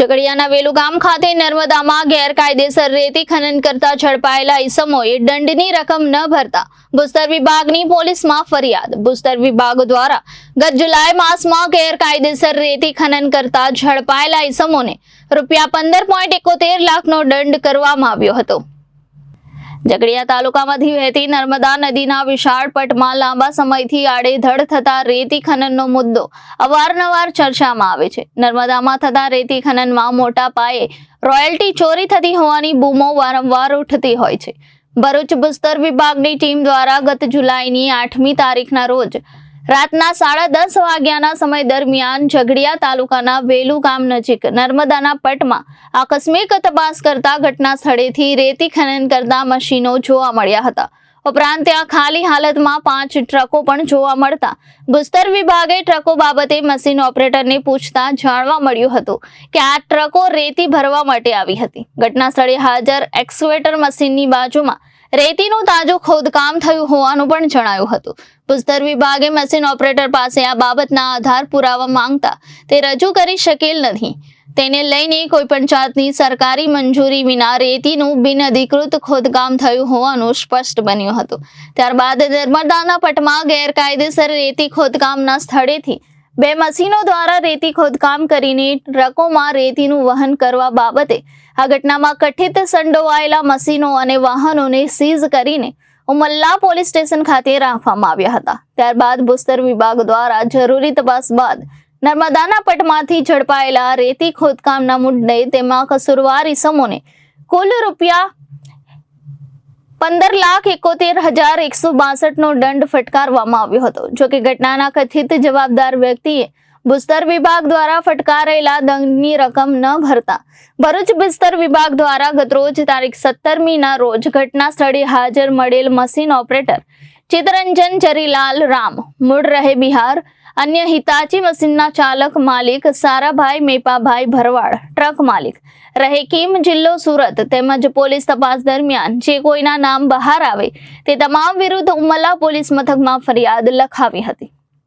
ઝઘડિયાના વેલુ ગામ ખાતે નર્મદામાં ગેરકાયદેસર રેતી ખનન કરતા ઝડપાયેલા ઈસમોએ દંડની રકમ ન ભરતા ભૂસ્તર વિભાગની પોલીસમાં ફરિયાદ. ભૂસ્તર વિભાગ દ્વારા ગત જુલાઈ માસમાં ગેરકાયદેસર રેતી ખનન કરતા ઝડપાયેલા ઈસમોને રૂપિયા પંદર પોઈન્ટ એકોતેર લાખનો દંડ કરવામાં આવ્યો હતો. ઝઘડિયા તાલુકામાંથી વહેતી નર્મદા નદીના વિશાળ પટમાં લાંબા સમયથી આડેધડ થતા રેતી ખનનનો મુદ્દો અવારનવાર ચર્ચામાં આવે છે. નર્મદામાં થતા રેતી ખનનમાં મોટા પાયે રોયલ્ટી ચોરી થતી હોવાની બૂમો વારંવાર ઉઠતી હોય છે. ભરૂચ ભૂસ્તર વિભાગની ટીમ દ્વારા ગત જુલાઈની આઠમી તારીખના રોજ રાતના સાડા દસ વાગ્યાના સમય દરમિયાન ઝઘડિયા તાલુકાના વેલુ ગામ નજીક નર્મદાના પટમાં આકસ્મિક તપાસ કરતા ઘટના સ્થળેથી રેતી ખનન કરતા મશીનો જોવા મળ્યા હતા. ઉપરાંત ત્યાં ખાલી હાલતમાં પાંચ ટ્રકો પણ જોવા મળતા ભૂસ્તર વિભાગે ટ્રકો બાબતે મશીન ઓપરેટરને પૂછતા જાણવા મળ્યું હતું કે આ ટ્રકો રેતી ભરવા માટે આવી હતી. ઘટના સ્થળે હાજર એક્સવેટર મશીનની બાજુમાં રેતીનું તાજું ખોદકામ થયું હોવાનું પણ જણાયું હતું. ભૂસ્તર વિભાગે મશીન ઓપરેટર પાસે આ બાબતના આધાર પુરાવા માંગતા તે રજૂ કરી શકેલ નથી. તેને લઈને કોઈ પણ જાતની સરકારી મંજૂરી વિના રેતીનું બિનઅધિકૃત ખોદકામ થયું હોવાનું સ્પષ્ટ બન્યું હતું. ત્યારબાદ નર્મદાના પટમાં ગેરકાયદેસર રેતી ખોદકામના સ્થળેથી બે મશીનો દ્વારા રેતી ખોદકામ કરીને ટ્રકોમાં રેતીનું વહન કરવા બાબતે આ ઘટનામાં કથિત સંડોવાયેલા મશીનો અને વાહનોને સીઝ કરીને ઉમલ્લા પોલીસ સ્ટેશન ખાતે રાખવામાં આવ્યા હતા. ત્યારબાદ ભૂસ્તર વિભાગ દ્વારા જરૂરી તપાસ બાદ નર્મદાના પટમાંથી ઝડપાયેલા રેતી ખોદકામના મુદ્દે તેમાં કસુરવારી ઇસમોને કુલ રૂપિયા પંદર લાખ એકોતેર હજાર એકસો બાસઠ નો દંડ ફટકારવામાં આવ્યો હતો. જો કે ઘટનાના કથિત જવાબદાર વ્યક્તિએ બુસ્તર વિભાગ દ્વારા ફટકારેલા દંડની રકમ ન ભરતા ભરૂચ બિસ્તર વિભાગ દ્વારા ગતરોજ તારીખ સત્તરમીના રોજ ઘટના સ્થળે હાજર મળેલ મશીન ઓપરેટર ચિત્તરંજન જરીલાલ રામ, મૂળ રહે બિહાર અન્ય હિતાચી મશીનના ચાલક માલિક સારાભાઈ મેપાભાઈ ભરવાડ, ટ્રક માલિક. રહેકીમ જિલ્લો સુરત તેમજ પોલીસ તપાસ દરમિયાન જે કોઈના નામ બહાર આવે તે તમામ વિરુદ્ધ ઉમલા પોલીસ મથકમાં ફરિયાદ લખાવી હતી.